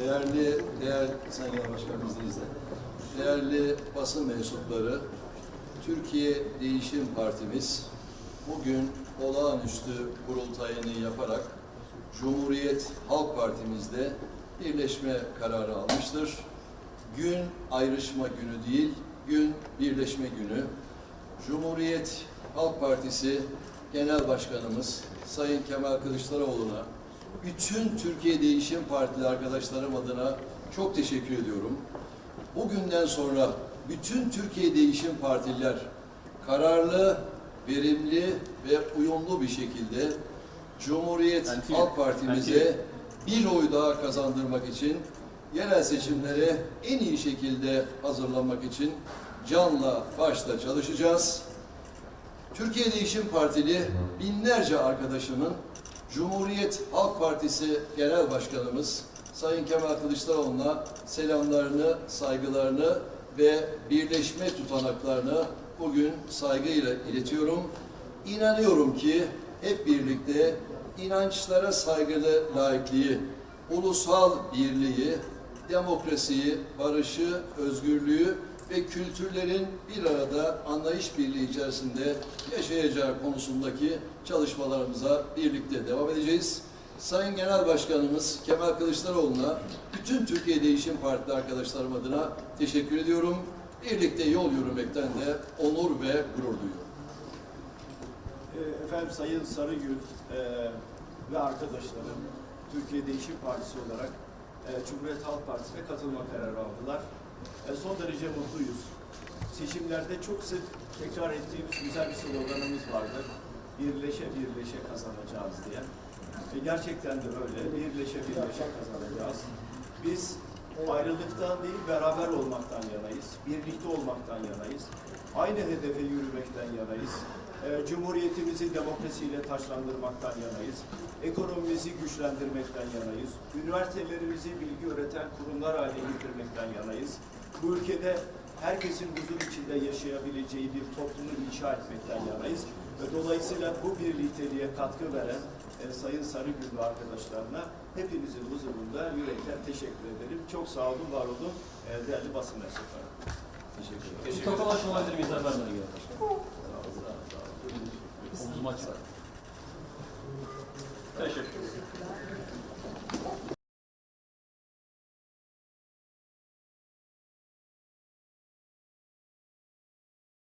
Değerli, değerli Sayın Genel Başkanımız. Değerli basın mensupları, Türkiye Değişim Partimiz bugün olağanüstü kurultayını yaparak Cumhuriyet Halk Partimizde birleşme kararı almıştır. Gün ayrışma günü değil, gün birleşme günü. Cumhuriyet Halk Partisi Genel Başkanımız Sayın Kemal Kılıçdaroğlu'na bütün Türkiye Değişim Partili arkadaşlarım adına çok teşekkür ediyorum. Bugünden sonra bütün Türkiye Değişim Partililer kararlı, verimli ve uyumlu bir şekilde Cumhuriyet Bence- Halk Partimize bir oy daha kazandırmak için yerel seçimlere en iyi şekilde hazırlanmak için canla başla çalışacağız. Türkiye Değişim Partili binlerce arkadaşımın Cumhuriyet Halk Partisi Genel Başkanımız Sayın Kemal Kılıçdaroğlu'na selamlarını, saygılarını ve birleşme tutanaklarını bugün saygıyla iletiyorum. İnanıyorum ki hep birlikte inançlara saygılı laikliği, ulusal birliği, demokrasiyi, barışı, özgürlüğü ve kültürlerin bir arada anlayış birliği içerisinde yaşayacağı konusundaki çalışmalarımıza birlikte devam edeceğiz. Sayın Genel Başkanımız Kemal Kılıçdaroğlu'na bütün Türkiye Değişim Partili arkadaşlarım adına teşekkür ediyorum. Birlikte yol yürümekten de onur ve gurur duyuyorum. Ee, Efendim Sayın Sarıgül e, ve arkadaşlarım Türkiye Değişim Partisi olarak e, Cumhuriyet Halk Partisi'ne katılma kararı aldılar. E, son derece mutluyuz. Seçimlerde çok sık tekrar ettiğimiz güzel bir sloganımız vardı. Birleşe birleşe kazanacağız diye. E, gerçekten de öyle. Birleşe birleşe kazanacağız. Biz ayrılıktan değil beraber olmaktan yanayız. Birlikte olmaktan yanayız. Aynı hedefe yürümekten yanayız. E, Cumhuriyetimizi demokrasiyle taşlandırmaktan yanayız. Ekonomimizi güçlendirmekten yanayız. Üniversitelerimizi bilgi üreten kurumlar haline getirmekten yanayız. Bu ülkede herkesin huzur içinde yaşayabileceği bir toplumu inşa etmekten yanayız. Ve dolayısıyla bu birlikteliğe katkı veren e, Sayın Sarıgül ve arkadaşlarına hepinizin huzurunda yürekten teşekkür ederim. Çok sağ olun, var olun e, değerli basın mensupları. Teşekkür ederim. Bir tokalaşma olabilir miyiz efendim? Omuzum açık. Teşekkür ederim.